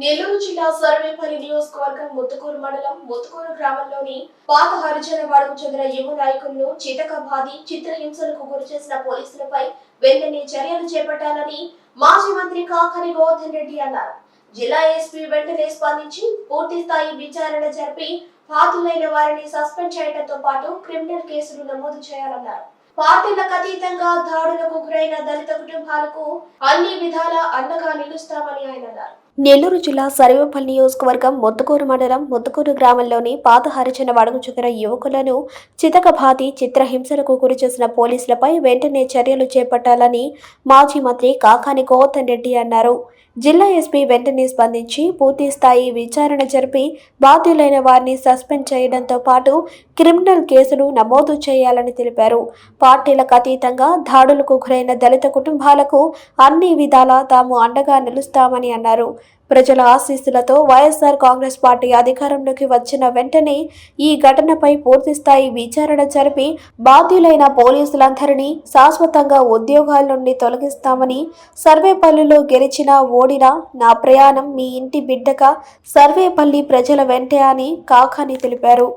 నెల్లూరు జిల్లా సర్వేపల్లి నియోజకవర్గం ముత్తుకూరు మండలం ముత్తుకూరు గ్రామంలోని పాత హరిజనవాడకు చెందిన యువ నాయకులను చితక బాధి చిత్రహింసలకు గురి చేసిన పోలీసులపై వెంటనే చర్యలు చేపట్టాలని మాజీ మంత్రి కాకని గోవర్ధన్ రెడ్డి అన్నారు. జిల్లా ఎస్పీ వెంటనే స్పందించి పూర్తి స్థాయి విచారణ జరిపి పాతులైన వారిని సస్పెండ్ చేయడంతో పాటు క్రిమినల్ కేసులు నమోదు చేయాలన్నారు. పార్టీలకు అతీతంగా దాడులకు గురైన దళిత కుటుంబాలకు అన్ని విధాల అండగా నిలుస్తామని ఆయన అన్నారు. నెల్లూరు జిల్లా సర్వేపల్లి నియోజకవర్గం ముత్తుకూరు మండలం ముత్తుకూరు గ్రామంలోని పాత హరిజన వడకు చెందిన యువకులను చితకబాతి చిత్రహింసలకు గురి చేసిన పోలీసులపై వెంటనే చర్యలు చేపట్టాలని మాజీ మంత్రి కాకాని గోవర్ధన్ రెడ్డి అన్నారు. జిల్లా ఎస్పీ వెంటనే స్పందించి పూర్తి స్థాయి విచారణ జరిపి బాధ్యులైన వారిని సస్పెండ్ చేయడంతో పాటు క్రిమినల్ కేసులు నమోదు చేయాలని తెలిపారు. పార్టీలకు అతీతంగా దాడులకు గురైన దళిత కుటుంబాలకు అన్ని విధాలా తాము అండగా నిలుస్తామని అన్నారు. ప్రజల ఆశీస్సులతో వైఎస్ఆర్ కాంగ్రెస్ పార్టీ అధికారంలోకి వచ్చిన వెంటనే ఈ ఘటనపై పూర్తిస్థాయి విచారణ జరిపి బాధ్యులైన పోలీసులందరినీ శాశ్వతంగా ఉద్యోగాల నుండి తొలగిస్తామని సర్వేపల్లిలో గెలిచినా ఓడినా నా ప్రయాణం మీ ఇంటి బిడ్డగా సర్వేపల్లి ప్రజల వెంటే అని కాకాని తెలిపారు.